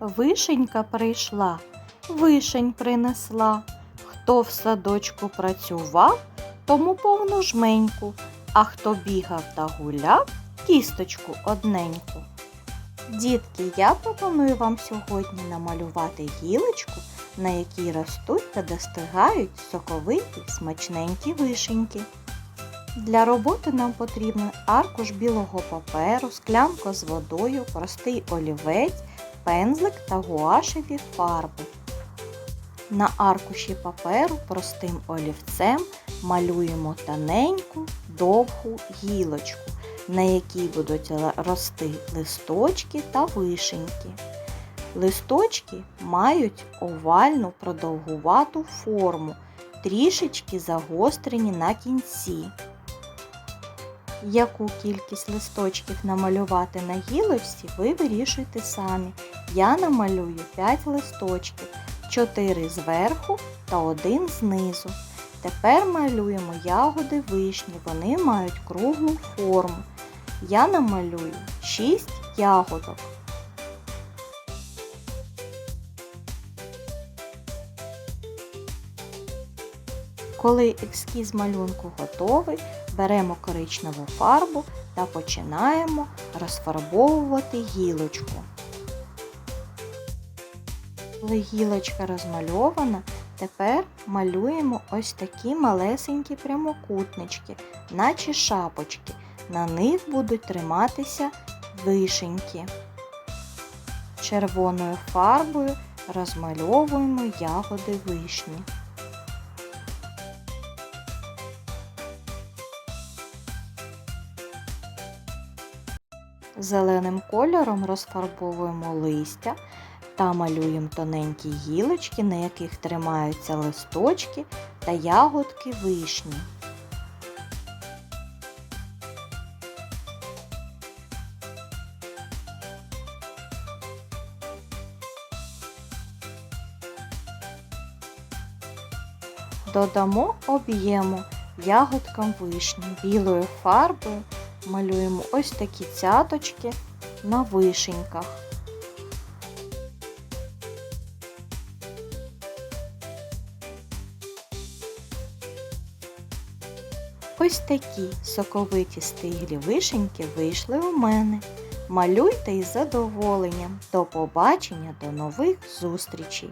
Вишенька прийшла, вишень принесла. Хто в садочку працював, тому повну жменьку, а хто бігав та гуляв, кісточку одненьку. Дітки, я пропоную вам сьогодні намалювати гілочку, на якій ростуть та достигають соковиті смачненькі вишеньки. Для роботи нам потрібен аркуш білого паперу, склянка з водою, простий олівець, пензлик та гуашеві фарби. На аркуші паперу простим олівцем малюємо тоненьку довгу гілочку, на якій будуть рости листочки та вишеньки. Листочки мають овальну продовгувату форму, трішечки загострені на кінці. Яку кількість листочків намалювати на гілочці, ви вирішуйте самі. Я намалюю 5 листочків, 4 зверху та 1 знизу. Тепер малюємо ягоди вишні, вони мають круглу форму. Я намалюю 6 ягодок. Коли ескіз малюнку готовий, беремо коричневу фарбу та починаємо розфарбовувати гілочку. Коли гілочка розмальована, тепер малюємо ось такі малесенькі прямокутнички, наче шапочки. На них будуть триматися вишеньки. Червоною фарбою розмальовуємо ягоди вишні. Зеленим кольором розфарбовуємо листя та малюємо тоненькі гілочки, на яких тримаються листочки та ягодки вишні. Додамо об'єму ягодкам вишні білою фарбою малюємо ось такі цяточки на вишеньках. Ось такі соковиті стиглі вишеньки вийшли у мене. Малюйте із задоволенням. До побачення, до нових зустрічей!